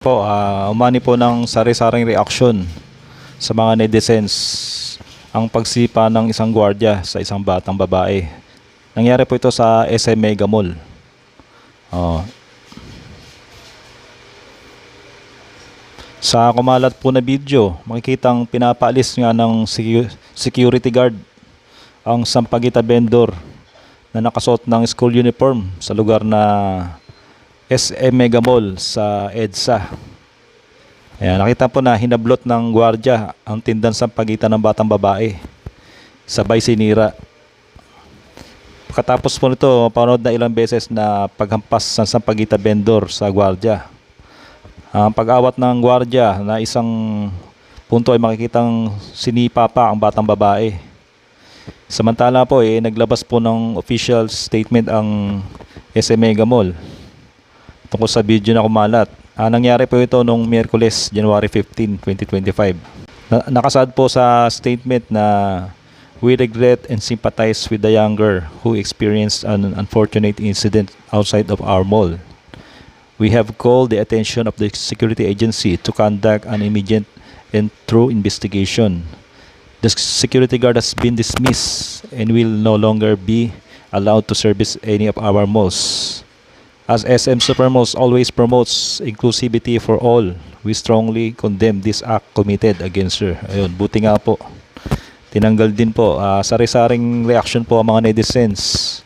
Po, ah, umani po ng sari-saring reaksyon sa mga netizens ang pagsipa ng isang gwardiya sa isang batang babae. Nangyari po ito sa SM Mega Mall. Oh. Sa kumalat po na video, makikitang pinapaalis nga ng secu- security guard ang sampagita vendor na nakasuot ng school uniform sa lugar na SM Mega Mall sa EDSA. Ayan, nakita po na hinablot ng gwardya ang tindan sa pagitan ng batang babae. Sabay sinira. Pagkatapos po nito, panood na ilang beses na paghampas ng sampagita vendor sa gwardya. Ang pag-awat ng gwardya na isang punto ay makikitang sinipa pa ang batang babae. Samantala po eh, naglabas po ng official statement ang SM Mega Mall tungkol sa video na kumalat. Ah, nangyari po ito noong Miyerkules, January 15, 2025. Na- nakasad po sa statement na we regret and sympathize with the younger who experienced an unfortunate incident outside of our mall. We have called the attention of the security agency to conduct an immediate and thorough investigation. The security guard has been dismissed and will no longer be allowed to service any of our malls. As SM Supermalls always promotes inclusivity for all, we strongly condemn this act committed against her. Ayun, buti nga po. Tinanggal din po. Ah, sari-saring reaction po ang mga netizens.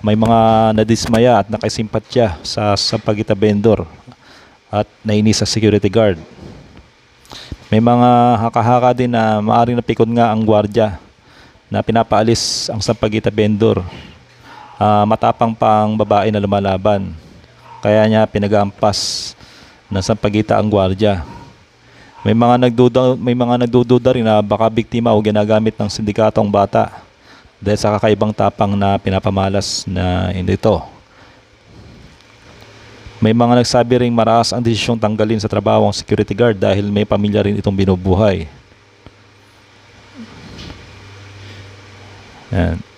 May mga nadismaya at nakasimpatya sa sampagita vendor at nainis sa security guard. May mga haka-haka din na maaring napikon nga ang gwardya na pinapaalis ang sampagita vendor Ah, matapang pa ang babae na lumalaban. Kaya niya pinagampas ng sampagita ang gwardya. May mga nagduda, may mga nagdududa rin na baka biktima o ginagamit ng sindikatong bata dahil sa kakaibang tapang na pinapamalas na ito. May mga nagsabi ring maraas ang desisyong tanggalin sa trabaho ang security guard dahil may pamilya rin itong binubuhay. Yan.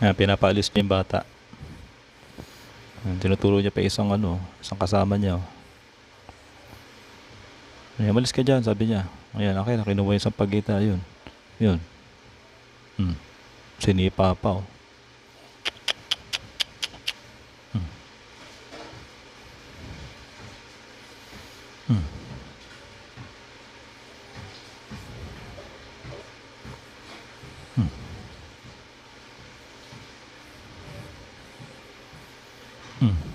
Ayan, pinapaalis niya yung bata. Ayan, tinuturo niya pa isang ano, isang kasama niya. Oh. Ayan, malis ka dyan, sabi niya. Ayan, okay, nakinuha yung isang pagita, yun. Yun. Hmm. Sinipa pa, oh. Hmm.